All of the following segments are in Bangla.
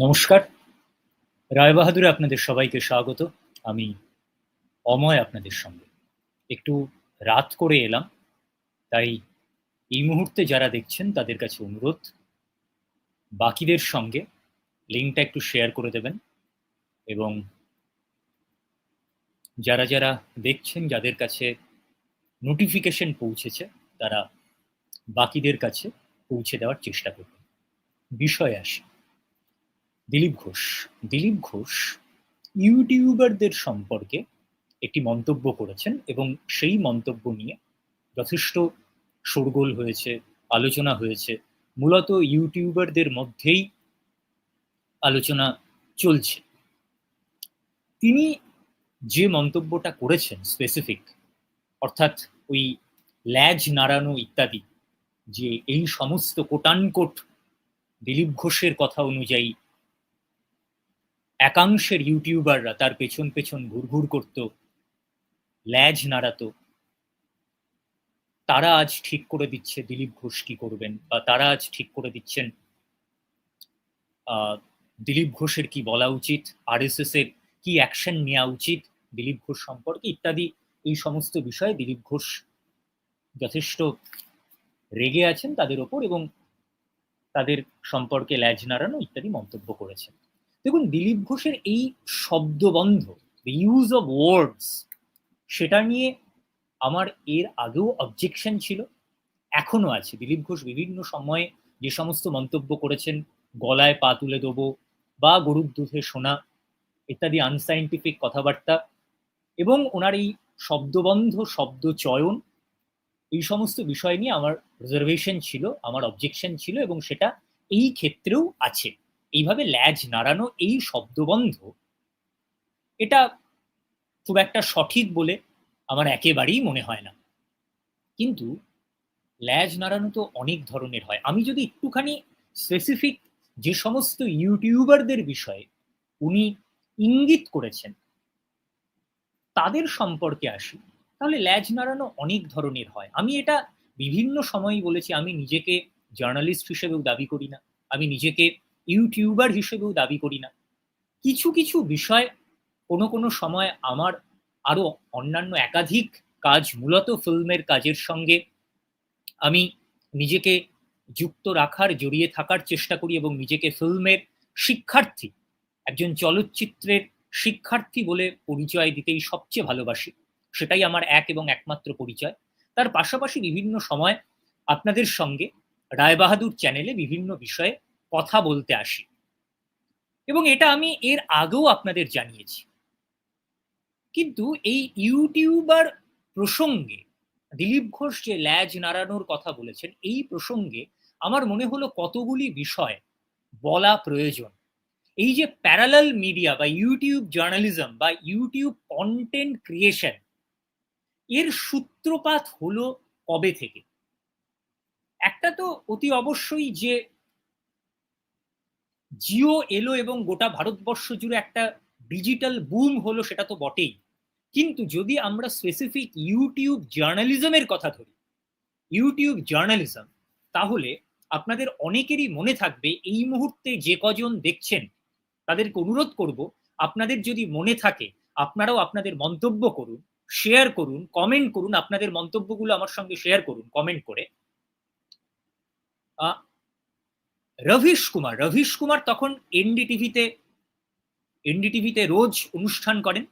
নমস্কার। রায় রায়বাহাদুরে আপনাদের সবাইকে স্বাগত। আমি অময় আপনাদের সঙ্গে। একটু রাত করে এলাম, তাই এই মুহূর্তে যারা দেখছেন তাদের কাছে অনুরোধ, বাকিদের সঙ্গে লিঙ্কটা একটু শেয়ার করে দেবেন এবং যারা যারা দেখছেন যাদের কাছে নোটিফিকেশন পৌঁছেছে, তারা বাকিদের কাছে পৌঁছে দেওয়ার চেষ্টা করবেন বিষয় আসে। দিলীপ ঘোষ। দিলীপ ঘোষ ইউটিউবারদের সম্পর্কে একটি মন্তব্য করেছেন এবং সেই মন্তব্য নিয়ে যথেষ্ট শোরগোল হয়েছে, আলোচনা হয়েছে। মূলত ইউটিউবারদের মধ্যেই আলোচনা চলছে। তিনি যে মন্তব্যটা করেছেন স্পেসিফিক অর্থাৎ ওই ল্যাজ নাড়ানো ইত্যাদি, যে এই সমস্ত কোটানকোট দিলীপ ঘোষের কথা অনুযায়ী একাংশের ইউটিউবাররা তার পেছন পেছন ঘুরঘুর করত, ল্যাজ নাড়াতো। তারা আজ ঠিক করে দিচ্ছে দিলীপ ঘোষ কি করবেন, বা তারা আজ ঠিক করে দিচ্ছেন দিলীপ ঘোষের কি বলা উচিত আর এস এর কি অ্যাকশন নেওয়া উচিত, দিলীপ ঘোষ সম্পর্কে ইত্যাদি, এই সমস্ত বিষয়ে দিলীপ ঘোষ যথেষ্ট রেগে আছেন তাদের ওপর এবং তাদের সম্পর্কে ল্যাজ নাড়ানো ইত্যাদি মন্তব্য করেছেন। দেখুন, দিলীপ ঘোষের এই শব্দবন্ধ ইউজ অফ ওয়ার্ডস সেটা নিয়ে আমার এর আগেও অবজেকশন ছিল, এখনও আছে। দিলীপ ঘোষ বিভিন্ন সময়ে যে সমস্ত মন্তব্য করেছেন, গলায় পা তুলে দেবো বা গরুর দুধে শোনা ইত্যাদি আনসাইন্টিফিক কথাবার্তা এবং ওনার এই শব্দবন্ধ, শব্দ চয়ন, এই সমস্ত বিষয় নিয়ে আমার রিজার্ভেশন ছিল, আমার অবজেকশন ছিল এবং সেটা এই ক্ষেত্রেও আছে। এইভাবে ল্যাজ নাড়ানো এই শব্দবন্ধ, এটা খুব একটা সঠিক বলে আমার একেবারেই মনে হয় না। কিন্তু ল্যাজ নাড়ানো তো অনেক ধরনের হয়। আমি যদি একটুখানি স্পেসিফিক যে সমস্ত ইউটিউবারদের বিষয়ে উনি ইঙ্গিত করেছেন, তাদের সম্পর্কে আসি, তাহলে ল্যাজ নাড়ানো অনেক ধরনের হয়। আমি এটা বিভিন্ন সময়ই বলেছি, আমি নিজেকে জার্নালিস্ট হিসেবেও দাবি করি না। আমি নিজেকে ইউটিউবার হিসেবেও দাবি করি না। কিছু কিছু বিষয় কোনো কোনো সময় আমার আরও অন্যান্য একাধিক কাজ, মূলত ফিল্মের কাজের সঙ্গে আমি নিজেকে যুক্ত রাখার, জড়িয়ে থাকার চেষ্টা করি এবং নিজেকে ফিল্মের শিক্ষার্থী, একজন চলচ্চিত্রের শিক্ষার্থী বলে পরিচয় দিতেই সবচেয়ে ভালোবাসি। সেটাই আমার এক এবং একমাত্র পরিচয়। তার পাশাপাশি বিভিন্ন সময় আপনাদের সঙ্গে রায়বাহাদুর চ্যানেলে বিভিন্ন বিষয়ে কথা বলতে আসি। এবং এটা আমি এর আগেও আপনাদের জানিয়েছি। কিন্তু এই ইউটিউবার প্রসঙ্গে দিলীপ ঘোষ যে ল্যাজ নাড়ানোর কথা বলেছেন, এই প্রসঙ্গে আমার মনে হলো কতগুলি বিষয় বলা প্রয়োজন। এই যে প্যারালাল মিডিয়া বা ইউটিউব জার্নালিজম বা ইউটিউব কন্টেন্ট ক্রিয়েশন এর সূত্রপাত হলো কবে থেকে? একটা তো অতি অবশ্যই যে জিও এলো এবং গোটা ভারতবর্ষ জুড়ে একটা ডিজিটাল বুম হলো সেটা তো বটেই। কিন্তু যদি আমরা স্পেসিফিক ইউটিউব জার্নালিজমের কথা ধরি ইউটিউব জার্নালিজম তাহলে আপনাদের অনেকেরই মনে থাকবে এই মুহূর্তে যে কজন দেখছেন, তাদেরকে অনুরোধ করব, আপনাদের যদি মনে থাকে, আপনারাও আপনাদের মন্তব্য করুন শেয়ার করুন কমেন্ট করুন, আপনাদের মন্তব্যগুলো আমার সঙ্গে শেয়ার করুন কমেন্ট করে। রভিশ কুমার। রভিশ কুমার তখন এনডিটিভিতে এনডিটিভিতে রোজ অনুষ্ঠান করেন।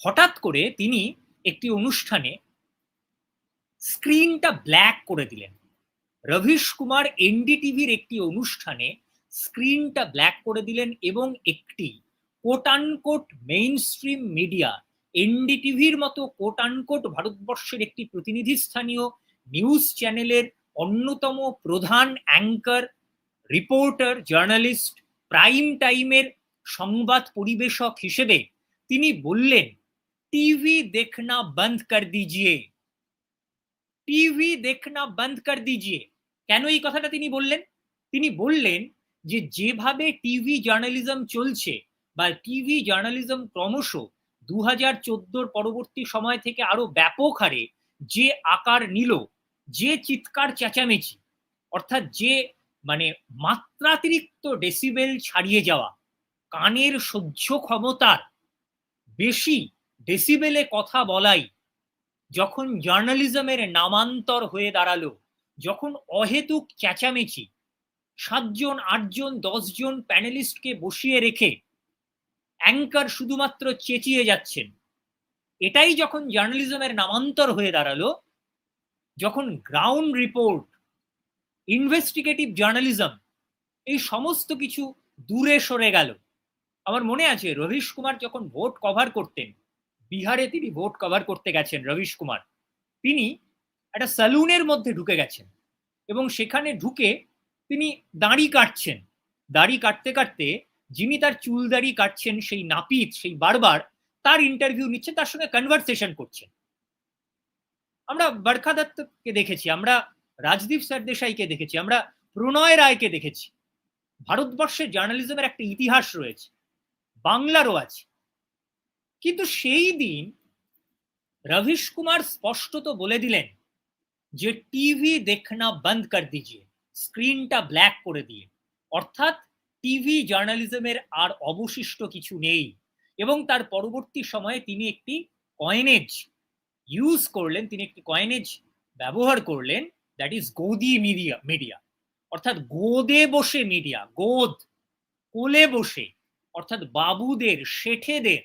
হঠাৎ করে তিনি একটি অনুষ্ঠানে স্ক্রিনটা ব্ল্যাক করে দিলেন। রভিশ কুমার এনডিটিভির একটি অনুষ্ঠানে স্ক্রিনটা ব্ল্যাক করে দিলেন এবং একটি quote unquote mainstream media এনডিটিভির মতো কোট আনকোট ভারতবর্ষের একটি প্রতিনিধি স্থানীয় নিউজ চ্যানেলের অন্যতম প্রধান অ্যাঙ্কার রিপোর্টার, জার্নালিস্ট, প্রাইম টাইমের সংবাদ পরিবেশক হিসেবে তিনি বললেন, টিভি দেখনা বন্ধ কর দিজিয়ে। টিভি দেখনা বন্ধ কর দিজিয়ে। কেন এই কথাটা তিনি বললেন? তিনি বললেন যে, যেভাবে টিভি জার্নালিজম চলছে বা টিভি জার্নালিজম ক্রমশ দু হাজার চোদ্দোর পরবর্তী সময় থেকে আরও ব্যাপক হারে যে আকার নিল, যে চিৎকার চেঁচামেচি, অর্থাৎ যে মানে মাত্রাতিরিক্ত ডেসিবেল ছাড়িয়ে যাওয়া, কানের সহ্য ক্ষমতার বেশি ডেসিবেলে কথা বলাই, যখন জার্নালিজমের নামান্তর হয়ে দাঁড়াল, যখন অহেতুক চেঁচামেচি, সাতজন, আটজন, দশজন প্যানেলিস্টকে বসিয়ে রেখে অ্যাঙ্কার শুধুমাত্র চেঁচিয়ে যাচ্ছেন। এটাই যখন জার্নালিজমের নামান্তর হয়ে দাঁড়াল, যখন গ্রাউন্ড রিপোর্ট ইনভেস্টিগেটিভ জার্নালিজম এই সমস্ত কিছু দূরে সরে গেল। আমার মনে আছে, রবিশ কুমার যখন ভোট কভার করতেন, বিহারে তিনি ভোট কভার করতে গেছেন রবিশ কুমার। তিনি একটা স্যালুনের মধ্যে ঢুকে গেছেন এবং সেখানে ঢুকে তিনি দাড়ি কাটছেন। দাড়ি কাটতে কাটতে যিনি তার চুল দাড়ি কাটছেন, সেই নাপিত, সেই বারবার তার ইন্টারভিউ নিচ্ছেন তার সঙ্গে কনভারসেশন করছেন। আমরা বরখা দত্তকে দেখেছি, আমরা রাজদীপ সরদেশাইকে দেখেছি, আমরা প্রণয় রায়কে দেখেছি। ভারতবর্ষের জার্নালিজমের একটা ইতিহাস রয়েছে, বাংলারও আছে। কিন্তু সেই দিন রবিশ কুমার স্পষ্টত বলে দিলেন যে, টিভি দেখনা বন্ধ কর দিজিয়ে, স্ক্রিনটা ব্ল্যাক করে দিয়ে। অর্থাৎ টিভি জার্নালিজমের আর অবশিষ্ট কিছু নেই। এবং তার পরবর্তী সময়ে তিনি একটি কয়েনেজ ইউজ করলেন, তিনি একটি কয়েনেজ ব্যবহার করলেন। That is Godi media media অর্থাৎ গোদে বসে মিডিয়া গোদ, কোলে বসে, অর্থাৎ বাবুদের, শেঠেদের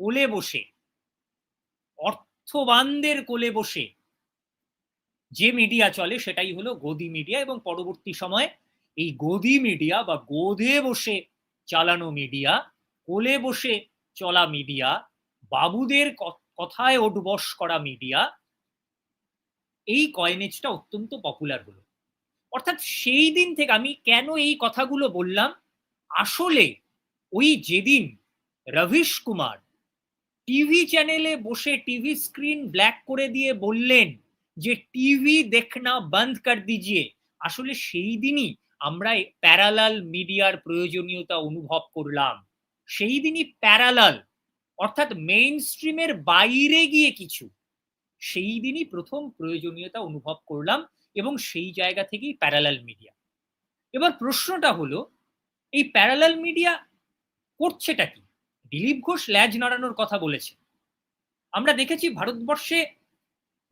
কোলে বসে, অর্থবানদের কোলে বসে যে মিডিয়া চলে সেটাই হলো গদি মিডিয়া এবং পরবর্তী সময়ে এই গদি মিডিয়া বা গোধে বসে চালানো মিডিয়া কোলে বসে চলা মিডিয়া বাবুদের কথায় ওটবস করা মিডিয়া এই কয়েনেজটা অত্যন্ত পপুলার হলো। অর্থাৎ সেই দিন থেকে আমি কেন এই কথাগুলো বললাম? আসলে ওই যেদিন রবিশ কুমার টিভি চ্যানেলে বসে টিভি স্ক্রিন ব্ল্যাক করে দিয়ে বললেন যে টিভি দেখনা বন্ধ কর দিজিয়ে। আসলে সেই দিনই আমরা প্যারালাল মিডিয়ার প্রয়োজনীয়তা অনুভব করলাম। সেই দিনই প্যারালাল অর্থাৎ মেইন স্ট্রিমের বাইরে গিয়ে কিছু। সেই দিনই প্রথম প্রয়োজনীয়তা অনুভব করলাম এবং সেই জায়গা থেকেই প্যারালাল মিডিয়া এবার প্রশ্নটা হলো, এই প্যারালাল মিডিয়া করছেটা কি? দিলীপ ঘোষ ল্যাজ নাড়ানোর কথা বলেছে আমরা দেখেছি ভারতবর্ষে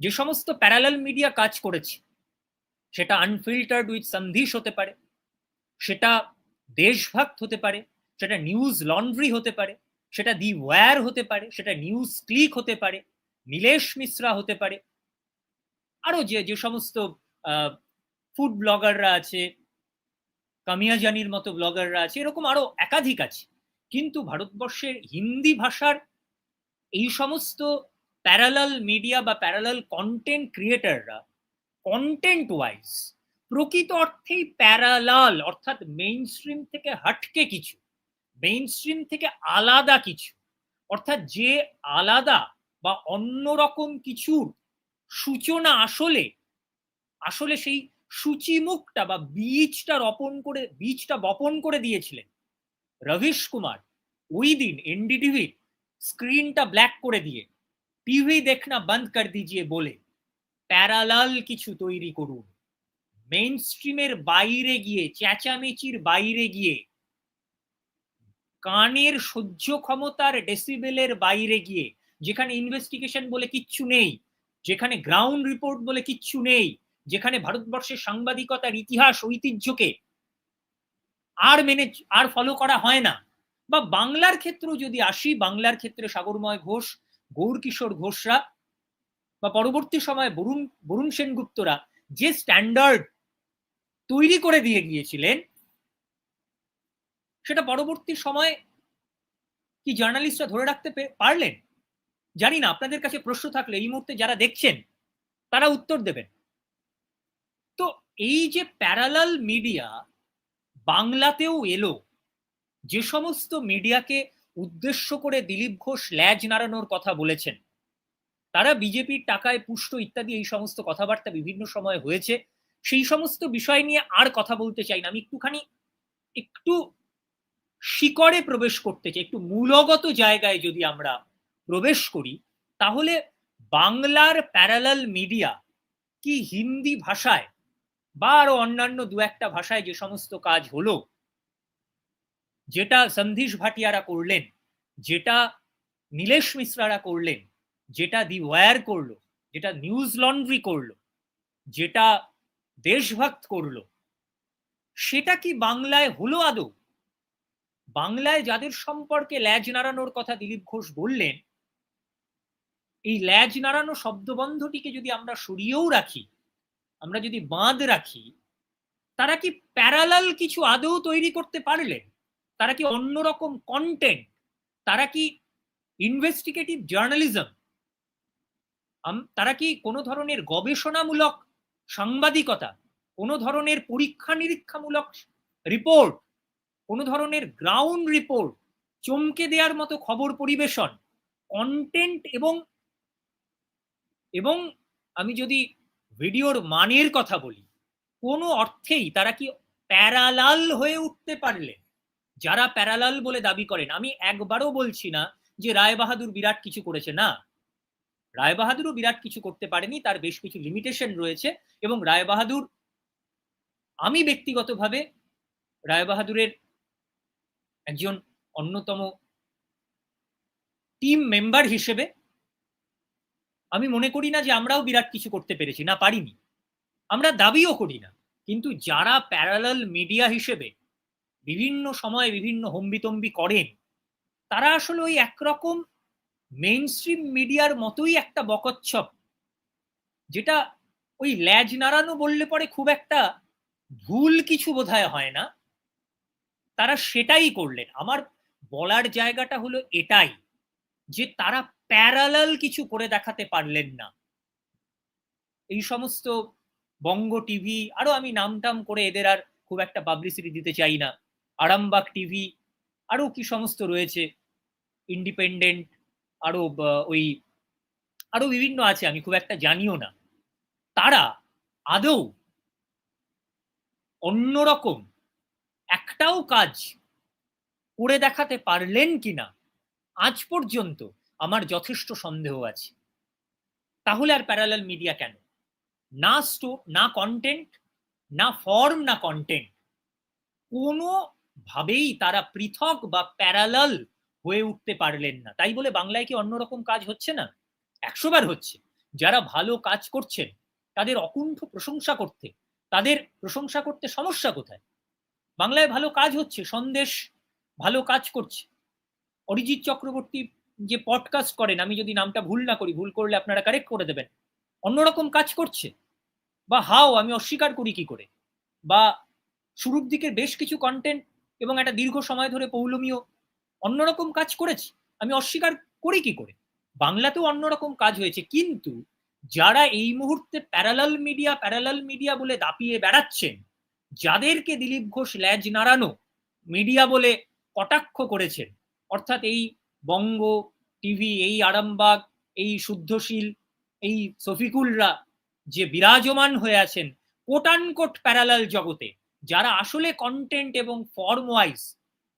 যে সমস্ত প্যারালাল মিডিয়া কাজ করেছে, সেটা আনফিল্টার্ড উইথ সন্ধিশ হতে পারে, সেটা দেশভক্ত হতে পারে, সেটা নিউজ লন্ড্রি হতে পারে, সেটা দি ওয়্যার হতে পারে, সেটা নিউজ ক্লিক হতে পারে নীলেশ মিশ্রা হতে পারে। আরও যে যে সমস্ত ফুড ব্লগাররা আছে কামিয়াজানির মতো ব্লগাররা আছে, এরকম আরও একাধিক আছে। কিন্তু ভারতবর্ষের হিন্দি ভাষার এই সমস্ত প্যারালাল মিডিয়া বা প্যারালাল কন্টেন্ট ক্রিয়েটাররা কন্টেন্ট ওয়াইজ প্রকৃত অর্থেই প্যারালাল অর্থাৎ মেইন স্ট্রিম থেকে হাটকে কিছু মেইন স্ট্রিম থেকে আলাদা কিছু, অর্থাৎ যে আলাদা বা অন্যরকম কিছুর সূচনা আসলে আসলে সেই সূচিমুখটা বা বীজটা রপণ করে, বীজটা বপন করে দিয়েছিলেন রবিশ কুমার। ওই দিন এনডিটিভি স্ক্রিনটা ব্ল্যাক করে দিয়ে টিভি দেখনা বন্ধ কর দিজিয়ে বলে, প্যারালাল কিছু তৈরি করুন। মেইন স্ট্রিমের বাইরে গিয়ে, চেঁচামেচির বাইরে গিয়ে, কানের সহ্য ক্ষমতার ডেসিবেলের বাইরে গিয়ে যেখানে ইনভেস্টিগেশন বলে কিচ্ছু নেই, যেখানে গ্রাউন্ড রিপোর্ট বলে কিচ্ছু নেই, যেখানে ভারতবর্ষের সাংবাদিকতার ইতিহাস, ঐতিহ্যকে আর মেনে, আর ফলো করা হয় না। বা বাংলার ক্ষেত্রেও যদি আসি, বাংলার ক্ষেত্রে সাগরময় ঘোষ, গৌরকিশোর ঘোষরা, বা পরবর্তী সময়ে বরুণ বরুণ সেনগুপ্তরা যে স্ট্যান্ডার্ড তৈরি করে দিয়ে গিয়েছিলেন, সেটা পরবর্তী সময়ে কি জার্নালিস্টরা ধরে রাখতে পারলেন? জানি না, আপনাদের কাছে প্রশ্ন থাকলে এই মুহূর্তে যারা দেখছেন, তারা উত্তর দেবেন। তো এই যে প্যারালাল মিডিয়া বাংলাতেও এলো, যে সমস্ত মিডিয়াকে উদ্দেশ্য করে দিলীপ ঘোষ ল্যাজ নাড়ানোর কথা বলেছেন, তারা বিজেপির টাকায় পুষ্ট ইত্যাদি এই সমস্ত কথাবার্তা বিভিন্ন সময় হয়েছে, সেই সমস্ত বিষয় নিয়ে আর কথা বলতে চাই না। আমি একটুখানি একটু শিকড়ে প্রবেশ করতে চাই, একটু মূলগত জায়গায় যদি আমরা প্রবেশ করি, তাহলে বাংলার প্যারালাল মিডিয়া কি হিন্দি ভাষায় বা আরও অন্যান্য দু একটা ভাষায় যে সমস্ত কাজ হলো, যেটা সন্ধিশ ভাটিয়ারা করলেন, যেটা নীলেশ মিশ্রারা করলেন, যেটা দি ওয়ার করল, যেটা নিউজ লন্ড্রি করল, যেটা দেশভক্ত করল, সেটা কি বাংলায় হলো আদৌ? বাংলায় যাদের সম্পর্কে ল্যাজ নাড়ানোর কথা দিলীপ ঘোষ বললেন এই ল্যাজ নাড়ানো শব্দবন্ধটিকে যদি আমরা সরিয়েও রাখি, আমরা যদি বাঁধ রাখি, তারা কি প্যারালাল কিছু আদৌ তৈরি করতে পারলেন? তারা কি অন্যরকম কন্টেন্ট তারা কি ইনভেস্টিগেটিভ জার্নালিজম তারা কি কোনো ধরনের গবেষণামূলক সাংবাদিকতা, কোনো ধরনের পরীক্ষা নিরীক্ষামূলক রিপোর্ট কোনো ধরনের গ্রাউন্ড রিপোর্ট চমকে দেওয়ার মতো খবর পরিবেশন কন্টেন্ট এবং এবং আমি যদি ভিডিওর মানের কথা বলি, কোনো অর্থেই তারা কি প্যারালাল হয়ে উঠতে পারলে? যারা প্যারালাল বলে দাবি করেন, আমি একবারও বলছি না যে রায় বাহাদুর বিরাট কিছু করেছে, না। রায় বাহাদুরও বিরাট কিছু করতে পারেনি, তার বেশ কিছু লিমিটেশন রয়েছে এবং রায় বাহাদুর, আমি ব্যক্তিগতভাবে রায় বাহাদুরের একজন অন্যতম টিম মেম্বার হিসেবে আমি মনে করি না যে আমরাও বিরাট কিছু করতে পেরেছি, না পারিনি। আমরা দাবিও করি না। কিন্তু যারা প্যারালাল মিডিয়া হিসেবে বিভিন্ন সময়ে বিভিন্ন হম্বিতম্বি করেন, তারা আসলে ওই একরকম মেইন স্ট্রিম মিডিয়ার মতোই একটা বকচ্ছপ, যেটা ওই ল্যাজ নাড়ানো বললে পরে খুব একটা ভুল কিছু বোধহয় হয় না। তারা সেটাই করলেন। আমার বলার জায়গাটা হলো এটাই, যে তারা প্যারালাল কিছু করে দেখাতে পারলেন না। এই সমস্ত বঙ্গ টিভি, আরও আমি নামটাম করে এদের আর খুব একটা পাবলিসিটি দিতে চাই না। আরামবাগ টিভি, আরও কি সমস্ত রয়েছে? ইন্ডিপেন্ডেন্ট আরও ওই, আরও বিভিন্ন আছে, আমি খুব একটা জানিও না। তারা আদৌ অন্যরকম একটাও কাজ করে দেখাতে পারলেন কিনা? আজ পর্যন্ত আমার যথেষ্ট সন্দেহ আছে। তাহলে আর প্যারালাল মিডিয়া কেন? না স্টো না কন্টেন্ট না ফর্ম না কন্টেন্ট কোনো ভাবেই তারা পৃথক বা প্যারালাল হয়ে উঠতে পারলেন না। তাই বলে বাংলায় কি অন্যরকম কাজ হচ্ছে না? একশোবার হচ্ছে। যারা ভালো কাজ করছেন, তাদের অকুণ্ঠ প্রশংসা করতে, তাদের প্রশংসা করতে সমস্যা কোথায়? বাংলায় ভালো কাজ হচ্ছে, সন্দেশ ভালো কাজ করছে। অরিজিৎ চক্রবর্তী যে পডকাস্ট করেন, আমি যদি নামটা ভুল না করি, ভুল করলে আপনারা কারেক্ট করে দেবেন। অন্যরকম কাজ করছে। বা হাও আমি অস্বীকার করি কি করে? বা শুরুর দিকের বেশ কিছু কন্টেন্ট এবং একটা দীর্ঘ সময় ধরে পৌলমীয় অন্যরকম কাজ করেছি। আমি অস্বীকার করি কি করে? বাংলাতেও অন্যরকম কাজ হয়েছে। কিন্তু যারা এই মুহূর্তে প্যারালাল মিডিয়া প্যারালাল মিডিয়া বলে দাপিয়ে বেড়াচ্ছেন, যাদেরকে দিলীপ ঘোষ, ল্যাজ নাড়ানো মিডিয়া বলে কটাক্ষ করেছেন, অর্থাৎ এই বঙ্গ টিভি, এই আরামবাগ, এই শুদ্ধশীল, এই সফিকুলরা যে বিরাজমান হয়ে আছেন কোটান কোট প্যারালাল জগতে, যারা আসলে কন্টেন্ট এবং ফর্ম ওয়াইজ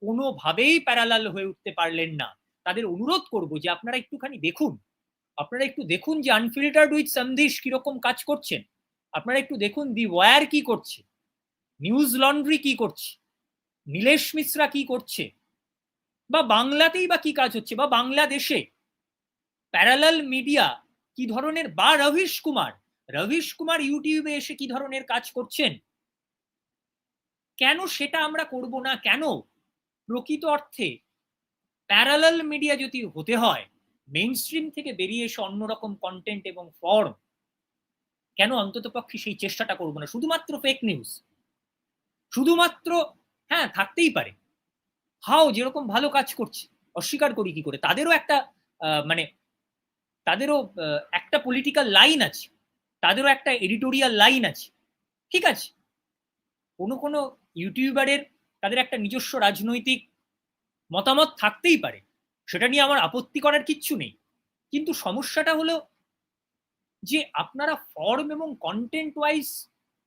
কোনোভাবেই প্যারালাল হয়ে উঠতে পারলেন না, তাদের অনুরোধ করব যে আপনারা একটুখানি দেখুন। আপনারা একটু দেখুন যে আনফিল্টার্ড উইথ সন্দেশ কীরকম কাজ করছেন। আপনারা একটু দেখুন দি ওয়ার কি করছে, নিউজ লন্ড্রি কি করছে, নীলেশ মিশ্রা কি করছে বা বাংলাতেই বা কি কাজ হচ্ছে? বা বাংলাদেশে প্যারালাল মিডিয়া কি ধরনের? বা রবিশ কুমার রবিশ কুমার ইউটিউবে এসে কি ধরনের কাজ করছেন? কেন সেটা আমরা করব না? কেন? প্রকৃত অর্থে প্যারালাল মিডিয়া যদি হতে হয় মেইন স্ট্রিম থেকে বেরিয়ে এসে অন্যরকম কন্টেন্ট এবং ফর্ম কেন অন্তত পক্ষে সেই চেষ্টাটা করব না? শুধুমাত্র ফেক নিউজ শুধুমাত্র হ্যাঁ থাকতেই পারে। হাও, যেরকম ভালো কাজ করছে, অস্বীকার করি কি করে? তাদেরও একটা মানে তাদেরও একটা পলিটিক্যাল লাইন আছে, তাদেরও একটা এডিটোরিয়াল লাইন আছে, ঠিক আছে? কোনো কোনো ইউটিউবারের তাদের একটা নিজস্ব রাজনৈতিক মতামত থাকতেই পারে, সেটা নিয়ে আমার আপত্তি করার কিচ্ছু নেই। কিন্তু সমস্যাটা হলো যে আপনারা ফর্ম এবং কন্টেন্ট ওয়াইজ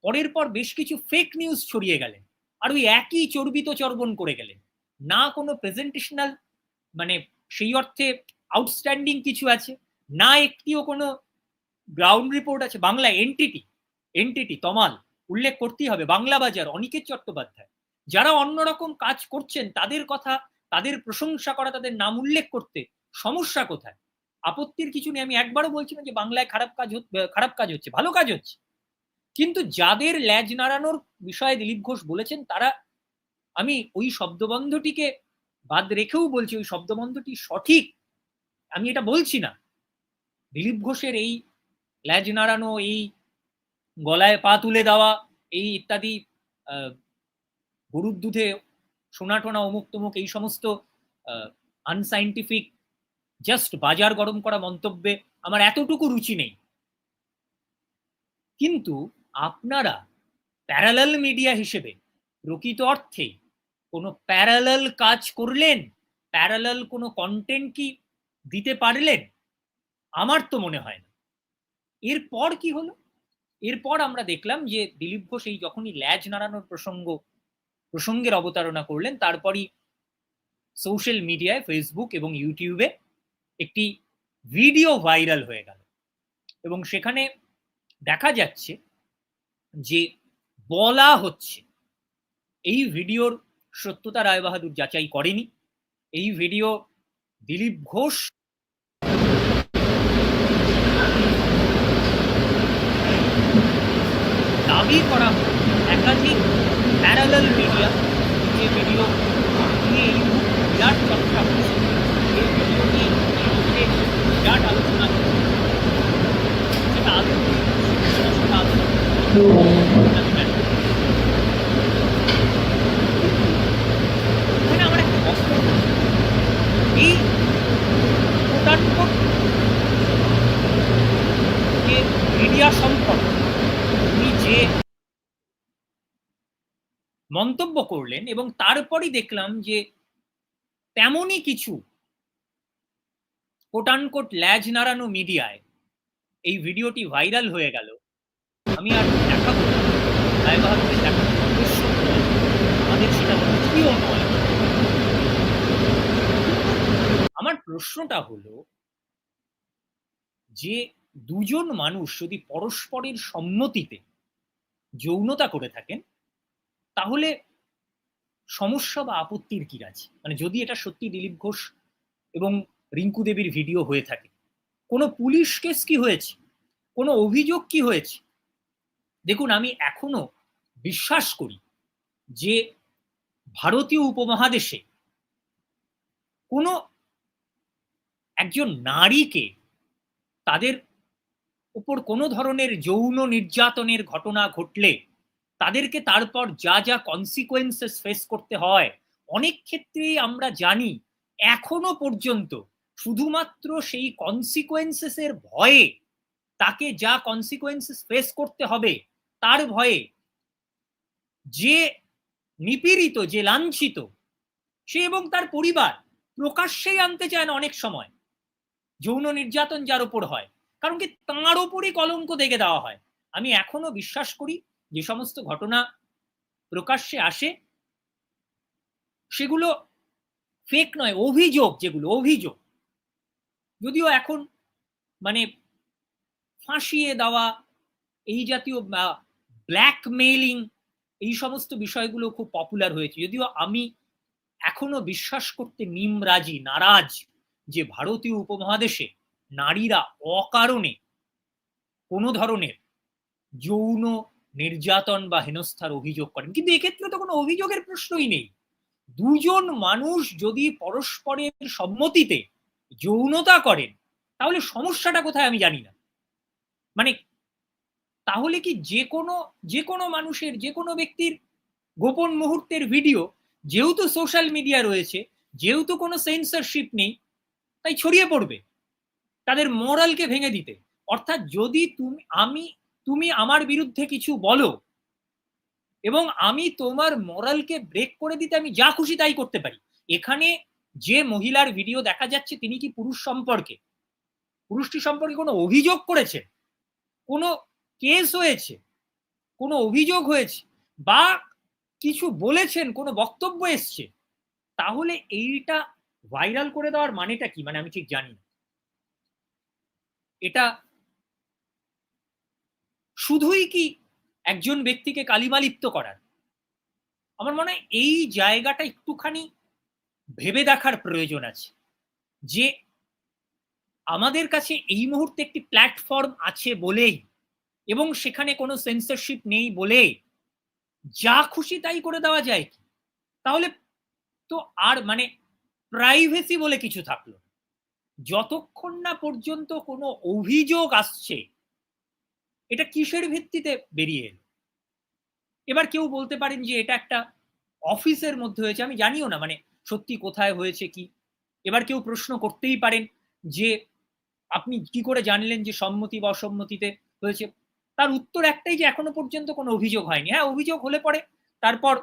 পরের পর বেশ কিছু ফেক নিউজ ছড়িয়ে গেলেন, আর ওই একই চর্বিত চর্বণ করে গেলেন। না কোনো প্রেজেন্টেশনাল মানে সেই অর্থে আউটস্ট্যান্ডিং কিছু আছে, না একটিও কোনো গ্রাউন্ড রিপোর্ট আছে, বাংলা এনটিটি এনটিটি তমাল, উল্লেখ করতেই হবে, বাংলা বাজার, অনিকেত চট্টোপাধ্যায়। যারা অন্যরকম কাজ করছেন, তাদের কথা, তাদের প্রশংসা করা, তাদের নাম উল্লেখ করতে সমস্যা কোথায়? আপত্তির কিছু নেই, আমি একবারও বলছি না যে বাংলায় খারাপ কাজ খারাপ কাজ হচ্ছে, ভালো কাজ হচ্ছে। কিন্তু যাদের ল্যাজ নাড়ানোর বিষয়ে দিলীপ ঘোষ বলেছেন, তারা আমি ওই শব্দবন্ধটিকে বাদ রেখেও বলছি, ওই শব্দবন্ধটি সঠিক। আমি এটা বলছি না। দিলীপ ঘোষের এই ল্যাজ নাড়ানো, এই গলায় পা তুলে দেওয়া, এই ইত্যাদি গরুর দুধে সোনা টোনা অমুক তমুক, এই সমস্ত আনসাইন্টিফিক জাস্ট বাজার গরম করা মন্তব্যে আমার এতটুকু রুচি নেই। কিন্তু আপনারা প্যারালাল মিডিয়া হিসেবে প্রকৃত অর্থে কোনো প্যারালাল কাজ করলেন? প্যারালাল কোনো কন্টেন্ট কি দিতে পারলেন? আমার তো মনে হয় না। এরপর কি হলো? এরপর আমরা দেখলাম যে দিলীপ ঘোষ এই যখনই ল্যাজ নাড়ানোর প্রসঙ্গ, প্রসঙ্গের অবতারণা করলেন, তারপরই সোশ্যাল মিডিয়ায় ফেসবুক এবং ইউটিউবে একটি ভিডিও ভাইরাল হয়ে গেল। এবং সেখানে দেখা যাচ্ছে যে বলা হচ্ছে, এই ভিডিওর সত্যতা রায়বাহাদুর যাচাই করেনি। এই ভিডিও দিলীপ ঘোষ দাবি করা একাধিক প্যারালাল মিডিয়া যে ভিডিও এই বিরাট চর্চা এই ভিডিও নিয়ে বিরাট আলোচনা সেটা আদৌ সেটা আদৌ এখানে আমার একটা বক্তব্য এই কোটানকোট যে মিডিয়া সম্পর্ক উনি যে মন্তব্য করলেন এবং তারপরই দেখলাম যে তেমনই কিছু কোটানকোট ল্যাজ নাড়ানো মিডিয়ায় এই ভিডিওটি ভাইরাল হয়ে গেল। আমি আর দেখাবো সেটা আমার প্রশ্নটা হলো যে দুজন মানুষ যদি পরস্পরের সম্মতিতে যৌনতা করে থাকেন তাহলে সমস্যা বা আপত্তির কি আছে মানে যদি এটা সত্যি দিলীপ ঘোষ এবং রিঙ্কু দেবীর ভিডিও হয়ে থাকে, কোনো পুলিশ কেস কি হয়েছে? কোনো অভিযোগ কি হয়েছে? দেখুন, আমি এখনও বিশ্বাস করি যে ভারতীয় উপমহাদেশে কোনো একজন নারীকে তাদের উপর কোনো ধরনের যৌন নির্যাতনের ঘটনা ঘটলে তাদেরকে তারপর যা যা কনসিকোয়েন্সেস ফেস করতে হয়, অনেক ক্ষেত্রেই আমরা জানি এখনও পর্যন্ত শুধুমাত্র সেই কনসিকোয়েন্সেসের ভয়ে তাকে যা কনসিকোয়েন্সেস ফেস করতে হবে, তার ভয়ে যে নিপীড়িত, যে লাঞ্ছিত, সে এবং তার পরিবার প্রকাশ্যেই আনতে চায় না অনেক সময়। যৌন নির্যাতন যার উপর হয়, কারণ কি তাঁর ওপরই কলঙ্ক দেখে দেওয়া হয়। আমি এখনও বিশ্বাস করি যে সমস্ত ঘটনা প্রকাশ্যে আসে, সেগুলো ফেক নয়, অভিযোগ যেগুলো, অভিযোগ। যদিও এখন মানে ফাঁসিয়ে দেওয়া, এই জাতীয় ব্ল্যাকমেইলিং এই সমস্ত বিষয়গুলো খুব পপুলার হয়েছে। যদিও আমি এখনও বিশ্বাস করতে নিমরাজি, নারাজ যে ভারতীয় উপমহাদেশে নারীরা অকারণে কোনো ধরনের যৌন নির্যাতন বা হেনস্থার অভিযোগ করেন। কিন্তু এক্ষেত্রে তো কোনো অভিযোগের প্রশ্নই নেই। দুজন মানুষ যদি পরস্পরের সম্মতিতে যৌনতা করেন, তাহলে সমস্যাটা কোথায় আমি জানি না। মানে তাহলে কি যে কোনো যে কোনো মানুষের, যে কোনো ব্যক্তির গোপন মুহূর্তের ভিডিও, যেহেতু সোশ্যাল মিডিয়া রয়েছে, যেহেতু কোনো সেন্সরশিপ নেই, তাই ছড়িয়ে পড়বে। তাদের মোরালকে ভেঙে দিতে। অর্থাৎ যদি তুমি, আমি তুমি আমার বিরুদ্ধে কিছু বলো। এবং আমি তোমার মোরালকে ব্রেক করে দিতে আমি যা খুশি তাই করতে পারি। এখানে যে মহিলার ভিডিও দেখা যাচ্ছে, তিনি কি পুরুষ সম্পর্কে? পুরুষটি সম্পর্কে কোনো অভিযোগ করেছে? কোনো কেস হয়েছে? কোনো অভিযোগ হয়েছে? বা কিছু বলেছেন, কোনো বক্তব্য এসছে? তাহলে এইটা ভাইরাল করে দেওয়ার মানেটা কি? মানে আমি ঠিক জানি না। এটা শুধুই কি একজন ব্যক্তিকে কালিমালিপ্ত করার? আমার মনে হয় এই জায়গাটা একটুখানি ভেবে দেখার প্রয়োজন আছে। যে আমাদের কাছে এই মুহূর্তে একটি প্ল্যাটফর্ম আছে বলেই এবং সেখানে কোনো সেন্সরশিপ নেই বলে যা খুশি তাই করে দেওয়া যায় কি? তাহলে তো আর মানে প্রাইভেসি বলে কিছু থাকল যতক্ষণ না পর্যন্ত কোনো অভিযোগ আসছে এটা কিসের ভিত্তিতে বেরিয়ে এলো? এবার কেউ বলতে পারেন যে এটা একটা অফিসের মধ্যে হয়েছে, আমি জানিও না মানে সত্যি কোথায় হয়েছে কি? এবার কেউ প্রশ্ন করতেই পারেন যে আপনি কি করে জানলেন যে সম্মতি বা অসম্মতিতে হয়েছে? তার উত্তর একটাই যে এখনও পর্যন্ত কোনো অভিযোগ হয়নি। হ্যাঁ অভিযোগ হলে পরে তারপর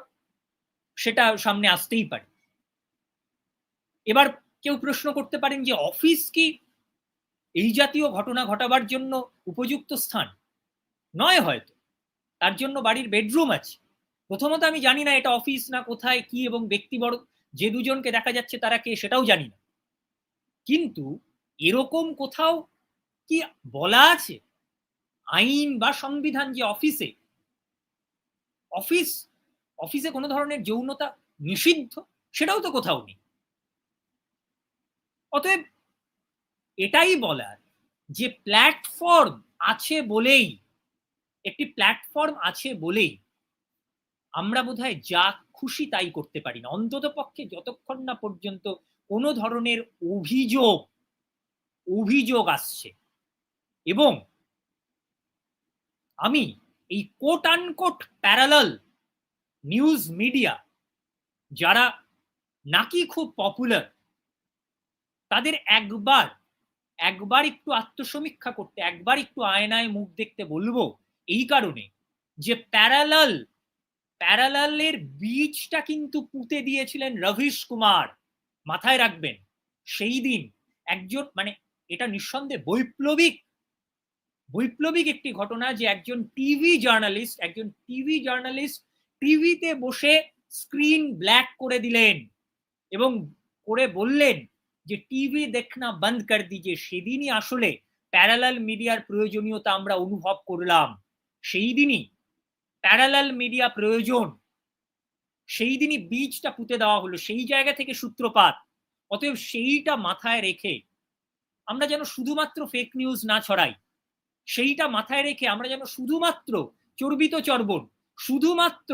সেটা সামনে আসতেই পারে। এবার কেউ প্রশ্ন করতে পারেন যে অফিস কি এই জাতীয় ঘটনা ঘটাবার জন্য উপযুক্ত স্থান? নয় হয়তো। তার জন্য বাড়ির বেডরুম আছে। প্রথমত আমি জানি না এটা অফিস না কোথায়, কি এবং ব্যক্তিবর্গ, যে দুজনকে দেখা যাচ্ছে তারা কে সেটাও জানি না। কিন্তু এরকম কোথাও কি বলা আছে? আইন বা সংবিধান যে অফিসে অফিস অফিসে কোনো ধরনের যৌনতা নিষিদ্ধ? সেটাও তো কোথাও নেই। অতএব এটাই বলার যে প্ল্যাটফর্ম আছে বলেই একটি প্ল্যাটফর্ম আছে বলেই আমরা বোধহয় যা খুশি তাই করতে পারি না। অন্তত পক্ষে যতক্ষণ না পর্যন্ত কোনো ধরনের অভিযোগ অভিযোগ আসছে। এবং আমি এই quote unquote parallel news media যারা নাকি খুব পপুলার তাদের একবার একবার একটু আত্মসমীক্ষা করতে, একবার একটু আয়নায় মুখ দেখতে বলব এই কারণে যে প্যারালাল প্যারালালের বীজটা কিন্তু পুঁতে দিয়েছিলেন রবিশ কুমার। মাথায় রাখবেন, সেই দিন একজন মানে এটা নিঃসন্দেহে বৈপ্লবিক বৈপ্লবিক একটি ঘটনা যে একজন টিভি জার্নালিস্ট, একজন টিভি জার্নালিস্ট টিভিতে বসে স্ক্রিন ব্ল্যাক করে দিলেন এবং করে বললেন যে, টিভি দেখনা বন্ধ কর দিজিয়ে। সেদিনই আসলে প্যারালাল মিডিয়ার প্রয়োজনীয়তা আমরা অনুভব করলাম। সেই দিনই প্যারালাল মিডিয়া প্রয়োজন। সেই দিনই বীজটা পুঁতে দেওয়া হলো, সেই জায়গা থেকে সূত্রপাত। অতএব সেইটা মাথায় রেখে আমরা যেন শুধুমাত্র ফেক নিউজ না ছড়াই, সেইটা মাথায় রেখে আমরা যেন শুধুমাত্র চর্বিত চর্বণ, শুধুমাত্র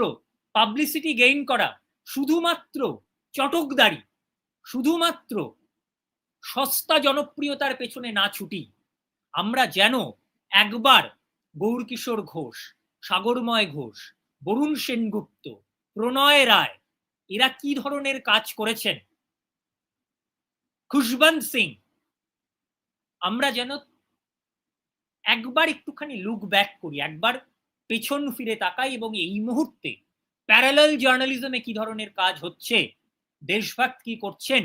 পাবলিসিটি গেইন করা, শুধুমাত্র চটকদারি, শুধুমাত্র সস্তা জনপ্রিয়তার পেছনে না ছুটি, আমরা যেন একবার গৌরকিশোর ঘোষ, সাগরময় ঘোষ, বরুণ সেনগুপ্ত, প্রণয় রায়, এরা কি ধরনের কাজ করেছেন? খুশবন্ত সিং, আমরা যেন একবার একটুখানি লুক ব্যাক করি, একবার পেছন ফিরে তাকাই এবং এই মুহূর্তে প্যারালাল জার্নালিজমে কি ধরনের কাজ হচ্ছে? দেশভক্ত কি করছেন?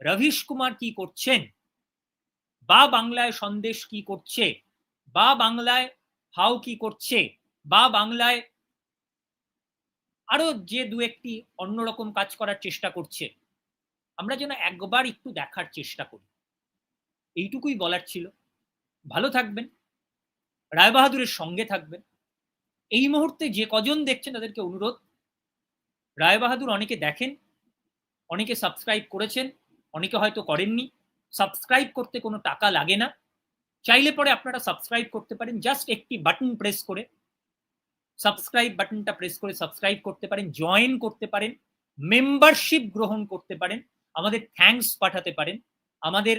রবিশ কুমার কি করছেন? বা বাংলায় সন্দেশ কি করছে? বা বাংলায় হাউ কি করছে? বা বাংলায় আরও যে দু একটি অন্যরকম কাজ করার চেষ্টা করছে, আমরা যেন একবার একটু দেখার চেষ্টা করি। এইটুকুই বলার ছিল। ভালো থাকবেন। রায়বাহাদুরের সঙ্গে থাকবেন। এই মুহূর্তে যে কজন দেখছেন তাদেরকে অনুরোধ, রায়বাহাদুর অনেকে দেখেন, অনেকে সাবস্ক্রাইব করেছেন, অনেকে হয়তো করেননি। সাবস্ক্রাইব করতে কোনো টাকা লাগে না। চাইলে পরে আপনারা সাবস্ক্রাইব করতে পারেন। জাস্ট একটি বাটন প্রেস করে সাবস্ক্রাইব বাটনটা প্রেস করে সাবস্ক্রাইব করতে পারেন জয়েন করতে পারেন মেম্বারশিপ গ্রহণ করতে পারেন, আমাদের থ্যাঙ্কস পাঠাতে পারেন, আমাদের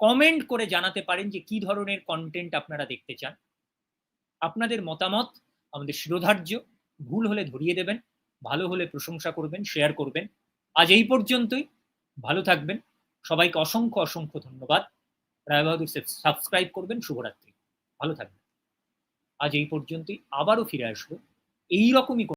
কমেন্ট করে জানাতে পারেন যে কি ধরনের কন্টেন্ট আপনারা দেখতে চান। আপনাদের মতামত, আমাদের শিরোধার্য, ভুল হলে ধরিয়ে দেবেন, ভালো হলে প্রশংসা করবেন শেয়ার করবেন। আজ এই পর্যন্তই। ভালো থাকবেন। সবাইকে অসংখ্য অসংখ্য ধন্যবাদ। রায়বাহাদুর সাবস্ক্রাইব করবেন। শুভরাত্রি। ভালো থাকবেন। আজ এই পর্যন্তই। আবারও ফিরে আসব। এইরকমই